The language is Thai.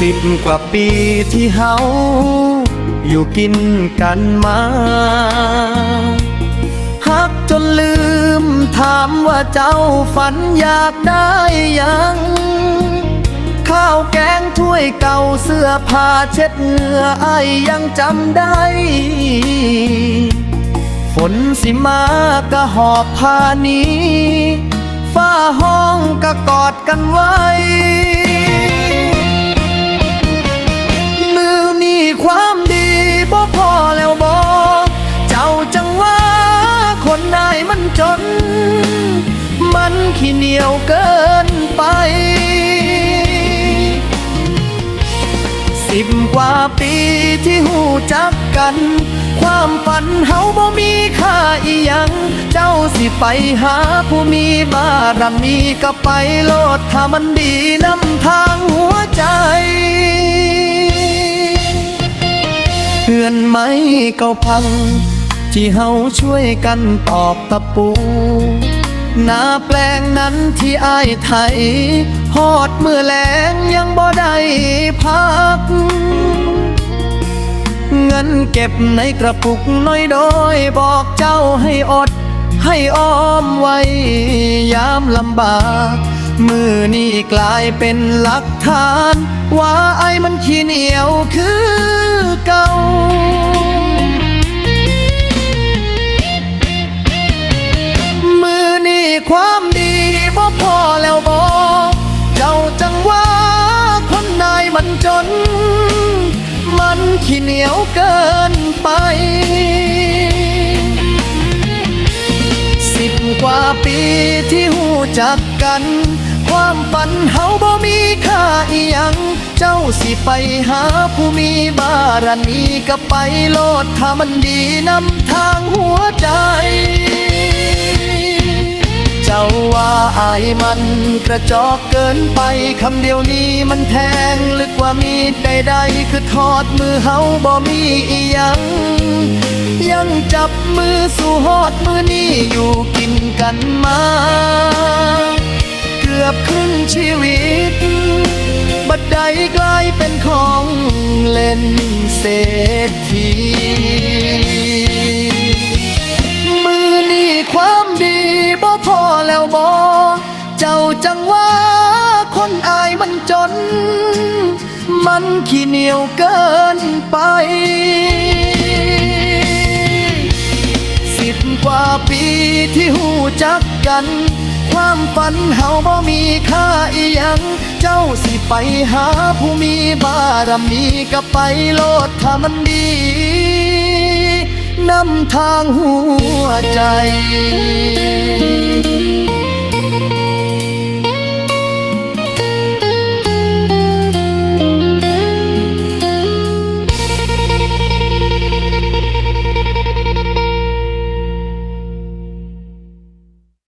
สิบกว่าปีที่เฮาอยู่กินกันมาฮักจนลืมถามว่าเจ้าฝันอยากได้ยัง ข้าวแกงถ้วยเก่าเสื้อผ้าเช็ดเหงื่อไอยังจำได้ ฝนสิมากะหอบผ้านี้ ฝ้าห้องก็กอดกันไว้ จน มันขี้เหนียวเกินไป สิบกว่าปีที่หูจักกัน ความฝันเฮาบ่มีค่าอีหยัง เจ้าสิไปหาผู้มีบารมีก็ไปโลดถ้ามันดีนำทางหัวใจเพื่อนไหมเก่าพัง ที่เฮาช่วยกันตอกตะปูหน้าแปลงนั้นที่อายไทยหอดมือแลงยังบ่ได้พัก เงินเก็บในกระปุกน้อยโดยบอกเจ้าให้อด ให้อ้อมไว้ยามลำบาก มือนี่กลายเป็นหลักฐาน ว่าไอ้มันขี้เหนียวคือเก่า ยวเกินไป สิบกว่าปีที่หูจักกัน ความฝันเฮาบ่มีค่าอีหยัง เจ้าสิไปหาผู้มีบารมีก็ไปโลดถ้ามันดีนำทางหัวใจ เจ้าว่าอายมันกระจอกเกินไปคำเดียวนี้มันแทงลึกกว่ามีดใดๆคือทอดมือเฮาบ่มีอีหยัง ยังจับมือสู่ฮอดมือนี้อยู่กินกันมา เกือบครึ่งชีวิต บัดใดกลายเป็นของเล่นเศรษฐี พอแล้วบอเจ้าจังว่าคนอายมันจน มันขี้เหนียวเกินไปสิบกว่าปีที่หูจักกัน ความฝันเฮาบ่มีค่าอีหยัง เจ้าสิไปหาผู้มีบารมีก็ไปโลดถ้ามันดี นำทางหัวใจ